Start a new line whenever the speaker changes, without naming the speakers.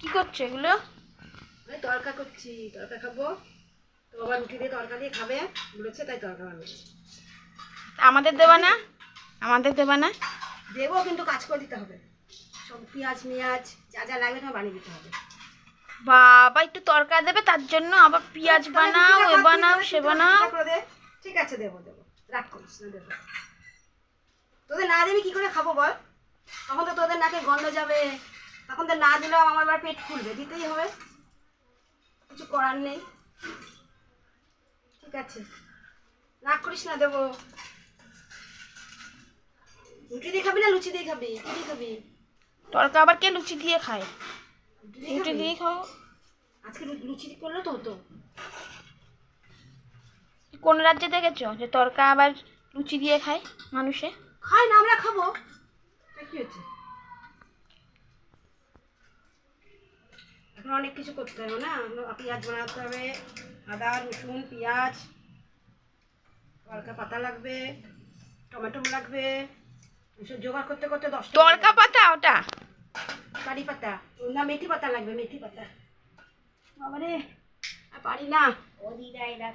কি করছ এগুলো?
তরকা করছি তরকা খাব। তো আবার রুটি দিয়ে তরকা দিয়ে খাবে বলেছে তাই তরকা বানাচ্ছি।
আমাদের দেবা না? আমাদের দেবা না?
দেবো কিন্তু কাজ করে দিতে হবে। সব পেঁয়াজ মেয়াজ যা যা লাগবে তোমার বানিয়ে দিতে হবে।
বাবা একটু তরকা দেবে তার জন্য আবার পেঁয়াজ বানাও এ বানাও সে বানাও।
ঠিক আছে দেবো দেবো। রাগ করিস না দেবো। তোদের না দেবি কি করে খাব বল? তখন তো তোদের নাকে গন্ধ যাবে। তখন তো না দিলেও আমার আবার পেট ফুলবে দিতেই হবে। কিছু করার নেই। ঠিক আছে। রাগ করিস না দেবো। রুটি দিয়ে খাবি না লুচি দিয়ে খাবি? কি দিয়ে খাবি?
তরকা আবার কে লুচি দিয়ে খায়?
রুটি দিয়ে
খাও
আজকে লুচি করলে তো হতো
কোন রাজ্যে দেখেছ যে তরকা আবার লুচি দিয়ে খায় মানুষে?
খায় না আমরা খাব। কি হচ্ছে? এখন অনেক কিছু করতে হবে না? পেঁয়াজ বানাতে হবে আদা রসুন পেঁয়াজ তরকা পাতা লাগবে টমেটো লাগবে এসব জোগাড় করতে করতে দশটা
তরকা পাতা ওটা?
কারি পাতা। না মেথি পাতা লাগবে মেথি পাতা। বাবারে আর পারি না। ও দিদা